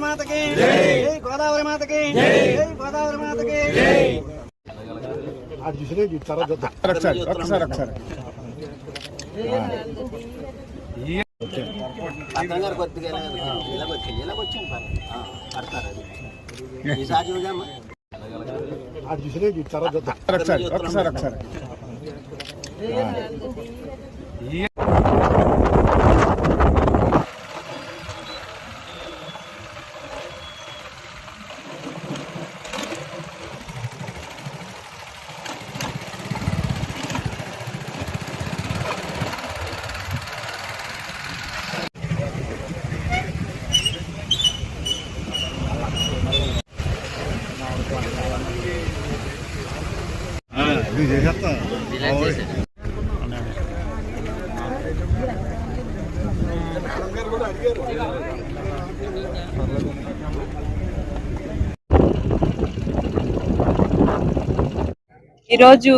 మాతకి గోదావరి మాతకి గోదావరి మాతకి అది చూసినా చూద్దాం. ఒకసారి ఒకసారి ఒకసారి కంగారు కొద్దిగా ఇలాగొచ్చింది ఇలాగొచ్చాను పడతారు అది ఈసారి చూద్దామా అది చూసినా ఒకసారి ఒకసారి ఇది చేసేస్తా ఈరోజు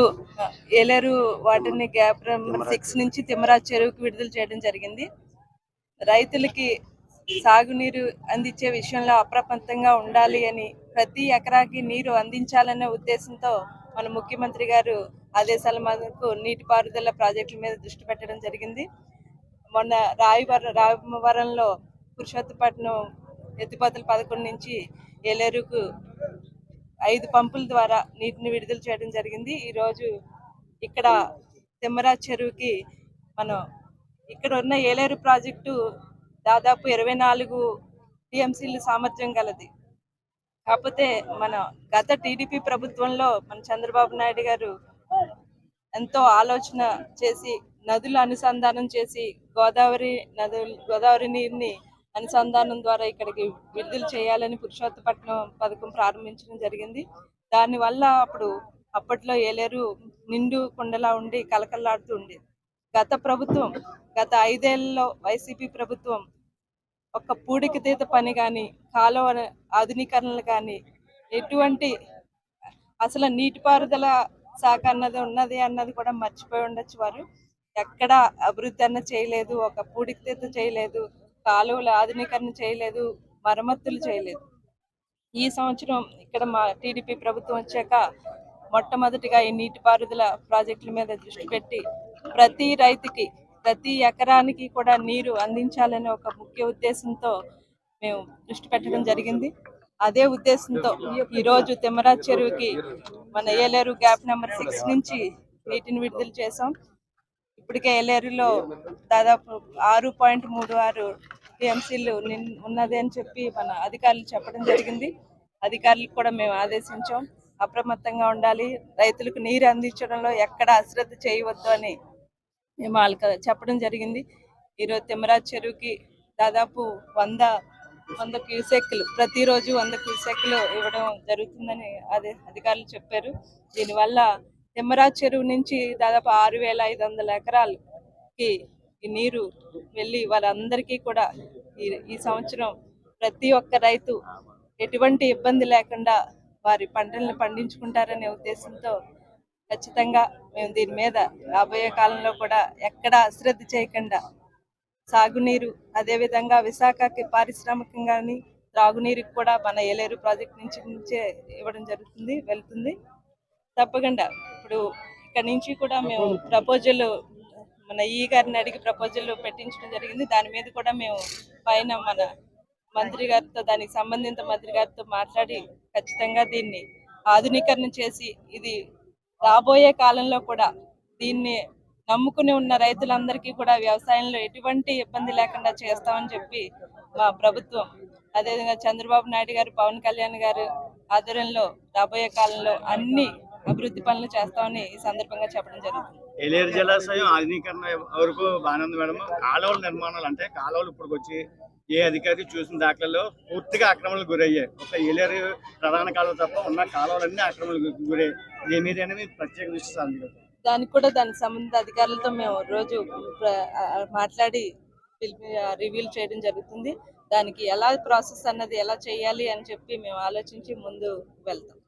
ఏలేరు వాటర్ని గ్యాప్ నెంబర్ సిక్స్ నుంచి తిమ్మరాజు చెరువుకు విడుదల చేయడం జరిగింది. రైతులకి సాగునీరు అందించే విషయంలో అప్రమత్తంగా ఉండాలి అని ప్రతి ఎకరాకి నీరు అందించాలనే ఉద్దేశంతో మన ముఖ్యమంత్రి గారు ఆదేశాల మేరకు నీటిపారుదల ప్రాజెక్టుల మీద దృష్టి పెట్టడం జరిగింది. మొన్న రాయివర రామవరంలో పురుషోత్తపట్నం ఎత్తిపోతల పదకొండు నుంచి ఏలేరుకు ఐదు పంపుల ద్వారా నీటిని విడుదల చేయడం జరిగింది. ఈరోజు ఇక్కడ తిమ్మరాజ్ చెరువుకి మనం ఇక్కడ ఉన్న ఏలేరు ప్రాజెక్టు దాదాపు ఇరవై నాలుగు టీఎంసీలు సామర్థ్యం గలది. కాకపోతే మన గత టీడీపీ ప్రభుత్వంలో మన చంద్రబాబు నాయుడు గారు ఎంతో ఆలోచన చేసి నదులు అనుసంధానం చేసి గోదావరి నదులు గోదావరి నీరుని అనుసంధానం ద్వారా ఇక్కడికి విడుదల చేయాలని పురుషోత్తపట్నం పథకం ప్రారంభించడం జరిగింది. దానివల్ల అప్పుడు అప్పట్లో ఏలేరు నిండు కొండలా ఉండి కలకల్లాడుతూ ఉండేది. గత ప్రభుత్వం గత ఐదేళ్ళలో వైసీపీ ప్రభుత్వం ఒక పూడికి తీత పని కానీ కాలువ ఆధునీకరణలు కానీ ఎటువంటి అసలు నీటిపారుదల శాఖ అన్నది ఉన్నది అన్నది కూడా మర్చిపోయి ఉండొచ్చు వారు. ఎక్కడ అభివృద్ధి అన్న చేయలేదు ఒక పూడికితీత చేయలేదు కాలువల ఆధునీకరణ చేయలేదు మరమ్మతులు చేయలేదు. ఈ సంవత్సరం ఇక్కడ మా టీడీపీ ప్రభుత్వం వచ్చాక మొట్టమొదటిగా ఈ నీటిపారుదల ప్రాజెక్టుల మీద దృష్టి పెట్టి ప్రతి రైతుకి ప్రతి ఎకరానికి కూడా నీరు అందించాలనే ఒక ముఖ్య ఉద్దేశంతో మేము దృష్టి పెట్టడం జరిగింది. అదే ఉద్దేశంతో ఈరోజు తిమ్మరాజ్ చెరువుకి మన ఏలేరు గ్యాప్ నెంబర్ సిక్స్ నుంచి నీటిని విడుదల చేసాం ఇప్పటికే ఏలేరులో దాదాపు ఆరు పాయింట్ మూడు ఆరు టీఎంసీలు ఉన్నది అని చెప్పి మన అధికారులు చెప్పడం జరిగింది. అధికారులకు కూడా మేము ఆదేశించాం. అప్రమత్తంగా ఉండాలి. రైతులకు నీరు అందించడంలో ఎక్కడ అశ్రద్ధ చేయవద్దు అని మేము వాళ్ళకి చెప్పడం జరిగింది. ఈరోజు తిమ్మరాజ్ చెరువుకి దాదాపు వంద వంద క్యూసెక్లు ప్రతిరోజు వంద క్యూసెక్లు ఇవ్వడం జరుగుతుందని అదే అధికారులు చెప్పారు. దీనివల్ల తిమ్మరాజ్ చెరువు నుంచి దాదాపు ఆరు వేల ఐదు వందల ఎకరాలకి ఈ నీరు వెళ్ళి వాళ్ళందరికీ కూడా ఈ ఈ సంవత్సరం ప్రతి ఒక్క రైతు ఎటువంటి ఇబ్బంది లేకుండా వారి పంటలను పండించుకుంటారనే ఉద్దేశంతో ఖచ్చితంగా మేము దీని మీద రాబోయే కాలంలో కూడా ఎక్కడ అశ్రద్ధ చేయకుండా సాగునీరు అదేవిధంగా విశాఖకి పారిశ్రామికంగాని త్రాగునీరుకి కూడా మన ఏలేరు ప్రాజెక్ట్ నుంచి నుంచే ఇవ్వడం జరుగుతుంది వెళ్తుంది. తప్పకుండా. ఇప్పుడు ఇక్కడ నుంచి కూడా మేము ప్రపోజల్ మన ఈ గారిని అడిగి ప్రపోజల్ పెట్టించడం జరిగింది. దాని మీద కూడా మేము పైన మన మంత్రి గారితో దానికి సంబంధిత మంత్రి గారితో మాట్లాడి ఖచ్చితంగా దీన్ని ఆధునీకరణ చేసి ఇది రాబోయే కాలంలో కూడా దీన్ని నమ్ముకుని ఉన్న రైతులందరికీ కూడా వ్యవసాయంలో ఎటువంటి ఇబ్బంది లేకుండా చేస్తామని చెప్పి మా ప్రభుత్వం అదేవిధంగా చంద్రబాబు నాయుడు గారు పవన్ కళ్యాణ్ గారు ఆధ్వర్యంలో రాబోయే కాలంలో అన్ని అభివృద్ధి పనులు చేస్తామని ఈ సందర్భంగా చెప్పడం జరుగుతుంది. ఏలేరు జలాశయం ఆధునీకరణ వరకు బాగానే ఉంది మేడం. కాలువల నిర్మాణాలు అంటే కాలువలు ఇప్పటికి వచ్చి ఏ అధికారి చూసిన దాఖలలో పూర్తిగా ఆక్రమణలు గురయ్యాయి. ఒక ఏలేరు ప్రధాన కాలువ తప్ప ఉన్న కాలువలన్నీ ఆక్రమణలు గురయ్యాయి. దీని మీద అనేది ప్రత్యేక దృష్టి సాధించారు దానికి కూడా దానికి సంబంధిత అధికారులతో మేము రోజు మాట్లాడి రివీల్ చేయడం జరుగుతుంది. దానికి ఎలా ప్రాసెస్ అన్నది ఎలా చేయాలి అని చెప్పి మేము ఆలోచించి ముందు వెళ్తాం.